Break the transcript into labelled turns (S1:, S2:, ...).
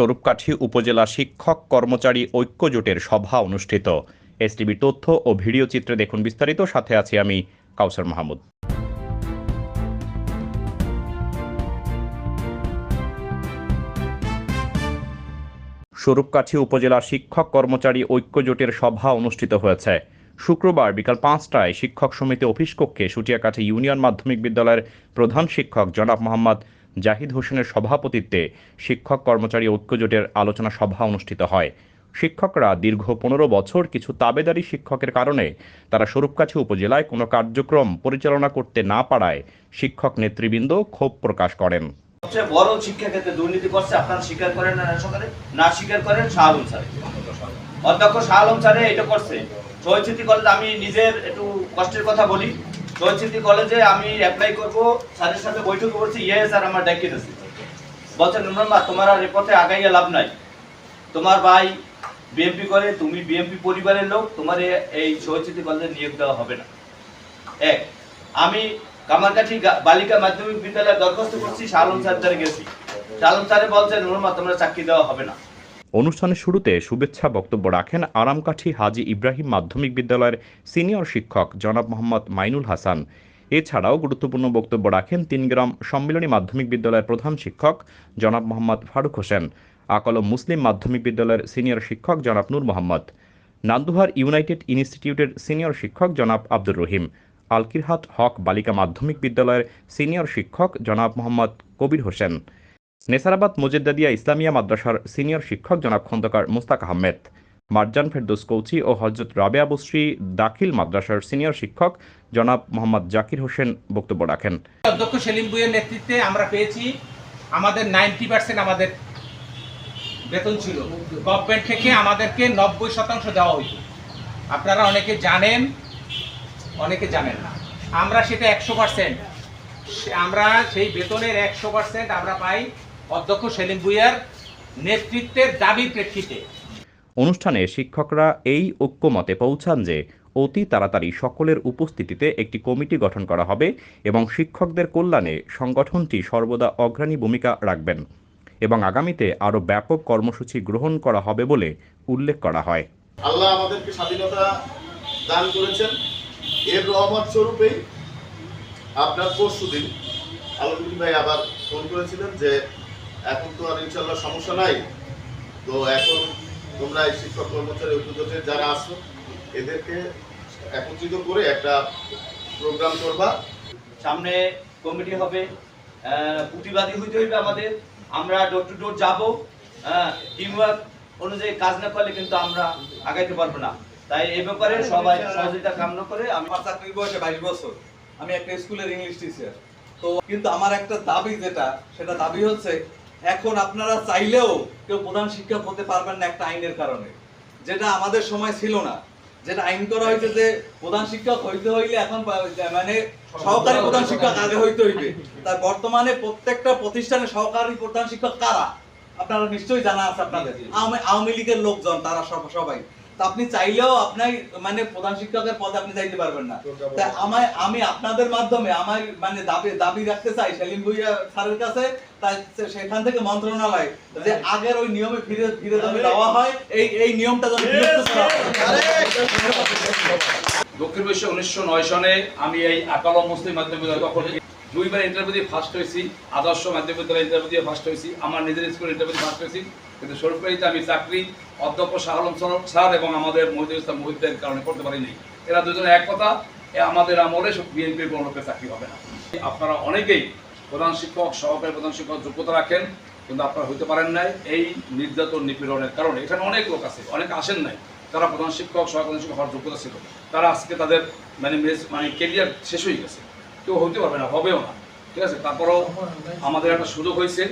S1: স্বরূপকাঠি উপজেলা শিক্ষক কর্মচারী ঐক্যজোটের সভা অনুষ্ঠিত এসটিভি তথ্য ও ভিডিও চিত্রে দেখুন বিস্তারিত সাথে আছি আমি কাউসার মাহমুদ স্বরূপকাঠি উপজেলা শিক্ষক কর্মচারী ঐক্যজোটের সভা অনুষ্ঠিত হয়েছে শুক্রবার বিকাল পাঁচটায় শিক্ষক সমিতি অফিস কক্ষে সুটিয়াকাঠি ইউনিয়ন মাধ্যমিক বিদ্যালয়ের প্রধান শিক্ষক জনাব মোহাম্মদ জাহিদ হোসেনের সভাপতিত্বে শিক্ষক কর্মচারী ঐক্যজোটের আলোচনা সভা অনুষ্ঠিত হয় শিক্ষকরা দীর্ঘ পনেরো বছর কিছু তাবেদারি শিক্ষকের কারণে তারা স্বরূপকাছি উপজেলায় কোনো কার্যক্রম পরিচালনা করতে না পারায় শিক্ষক নেতৃবৃন্দ ক্ষোভ প্রকাশ করেন
S2: সবচেয়ে বড় দুর্নীতি করছে আপনারা স্বীকার করেন না না স্বীকার করেন শাহ আলম স্যার অধ্যক্ষ শাহ আলম স্যারে এটা করছে করলে আমি নিজের একটু কষ্টের কথা বলি জয়চিন্তি কলেজে আমি অ্যাপ্লাই করব স্যারের সাথে বৈঠক করছি ইয়ে স্যার আমার ডাকিতেছি বলছে নুরমা তোমার আর রেপথে আগাইয়া লাভ নাই তোমার ভাই বিএমপি করে তুমি বিএমপি পরিবারের লোক তোমার এই সহচিতি কলেজে নিয়োগ দেওয়া হবে না এক আমি কামারকাঠি বালিকা মাধ্যমিক বিদ্যালয়ে দরখাস্ত করছি শালুন স্যার গেছি শালুন স্যারে বলছে নুরমা তোমরা চাকরি দেওয়া হবে না
S1: অনুষ্ঠানের শুরুতে শুভেচ্ছা বক্তব্য রাখেন আরামকাঠি হাজি ইব্রাহিম মাধ্যমিক বিদ্যালয়ের সিনিয়র শিক্ষক জনাব মোহাম্মদ মাইনুল হাসান এছাড়াও গুরুত্বপূর্ণ বক্তব্য রাখেন তিনগ্রাম সম্মিলনী মাধ্যমিক বিদ্যালয়ের প্রধান শিক্ষক জনাব মোহাম্মদ ফারুক হোসেন আকলম মুসলিম মাধ্যমিক বিদ্যালয়ের সিনিয়র শিক্ষক জনাব নূর মোহাম্মদ নান্দুহার ইউনাইটেড ইনস্টিটিউটের সিনিয়র শিক্ষক জনাব আব্দুর রহিম আলকিরহাট হক বালিকা মাধ্যমিক বিদ্যালয়ের সিনিয়র শিক্ষক জনাব মোহাম্মদ কবির হোসেন নেসারাবাদ মুজেদ্দাদিয়া ইসলামিয়া মাদ্রাসার সিনিয়র শিক্ষক জনাব খন্দকার মুস্তাক আহমেদ মারজান ফেরদোস কৌচি ও হজরত রাবে আবুশ্রী দাখিল মাদ্রাসার সিনিয়র শিক্ষক জনাব মোহাম্মদ জাকির হোসেন বক্তব্য রাখেন
S3: অধ্যক্ষ সেলিম বুয়ের নেতৃত্বে আমরা পেয়েছি আমাদের নাইনটি পার্সেন্ট আমাদের বেতন ছিল গভর্নমেন্ট থেকে আমাদেরকে নব্বই শতাংশ দেওয়া হইত আপনারা অনেকে জানেন অনেকে জানেন না আমরা সেটা একশো পার্সেন্ট আমরা সেই বেতনের একশো পার্সেন্ট আমরা পাই অধ্যক্ষ সেলিম ভুইয়ার নেতৃত্বের দাবির প্রেক্ষিতে
S1: অনুষ্ঠানে শিক্ষকরা এই ঐক্যমতে পৌঁছান যে অতি তাড়াতাড়ি সকলের উপস্থিতিতে একটি কমিটি গঠন করা হবে এবং শিক্ষকদের কল্যাণে সংগঠনটি সর্বদা অগ্রণী ভূমিকা রাখবেন এবং আগামীতে আরো ব্যাপক কর্মসূচি গ্রহণ করা হবে বলে উল্লেখ করা হয়
S4: আল্লাহ আমাদেরকে স্বাধীনতা দান করেছেন এর রহমত স্বরূপেই আপনার পরশু দিন আলমগীর ভাই আবার ফোন করেছিলেন যে এখন তো আর ইনশাল্লাহ সমস্যা নাই তো এখন তোমরা এই শিক্ষক কর্মচারী ঐক্যজোটের যারা আসো এদেরকে একত্রিত করে একটা প্রোগ্রাম করবা
S5: সামনে কমিটি হবে পুঁটিবাদী হইতে হইবে আমাদের আমরা ডোর টু ডোর যাবো টিমওয়ার্ক অনুযায়ী কাজ না করলে কিন্তু আমরা আগাইতে পারবো না তাই এ ব্যাপারে সবাই সহযোগিতা কামনা করে আমি
S6: চাকরি বয়সে বাইশ বছর আমি একটা স্কুলের ইংলিশ টিচার তো কিন্তু আমার একটা দাবি যেটা সেটা দাবি হচ্ছে এখন আপনারা চাইলেও কেউ প্রধান শিক্ষক হতে পারবেন না একটা আইনের কারণে যেটা আমাদের সময় ছিল না যেটা আইন করা হয়েছে যে প্রধান শিক্ষক হইতে হইলে এখন মানে সহকারী প্রধান শিক্ষক আগে হইতে হইবে তার বর্তমানে প্রত্যেকটা প্রতিষ্ঠানে সহকারী প্রধান শিক্ষক কারা আপনারা নিশ্চয়ই জানা আছে আপনাদের আওয়ামী লীগের লোকজন তারা সবাই আপনি চাইলেও আপনার মানে প্রধান শিক্ষকের পদ আপনি চাইতে পারবেন না তাই আমার আমি আপনাদের মাধ্যমে আমার মানে দাবি দাবি রাখতে চাই সেলিম ভুইয়া স্যারের কাছে সেখান থেকে মন্ত্রণালয় যে হ্যাঁ। আগের ওই নিয়মে ফিরে ফিরে দাবি দেওয়া হয় এই এই নিয়মটা যেন
S7: দক্ষিণ বিশ্বে উনিশশো নয় সনে আমি এই আকাল মুসলিম মাধ্যমিক বিদ্যালয় দুইবার ইন্টারভিউ দিয়ে ফার্স্ট হয়েছি আদর্শ মাধ্যমিক বিদ্যালয় ইন্টারভিউ দিয়ে ফার্স্ট হয়েছি আমার নিজের স্কুল ইন্টারভিউ ফার্স্ট হয়েছি কিন্তু সরকারিতে আমি চাকরি অধ্যক্ষ শাহ আলম স্যার এবং আমাদের মহিদুল ইসলাম মহিদের কারণে করতে পারিনি এরা দুজনে এক কথা আমাদের আমলে বিএনপির কোনো লোকের চাকরি হবে না আপনারা অনেকেই প্রধান শিক্ষক সহকারী প্রধান শিক্ষক যোগ্যতা রাখেন কিন্তু আপনারা হইতে পারেন নাই এই নির্যাতন নিপীড়নের কারণে এখানে অনেক লোক আছে অনেক আসেন নাই তারা প্রধান শিক্ষক সহকারী শিক্ষক হওয়ার যোগ্যতা ছিল তারা আজকে তাদের মানে মানে কেরিয়ার শেষ হয়ে গেছে কেউ হইতে পারবে না হবেও না ঠিক আছে তারপরেও আমাদের একটা সুযোগ হয়েছে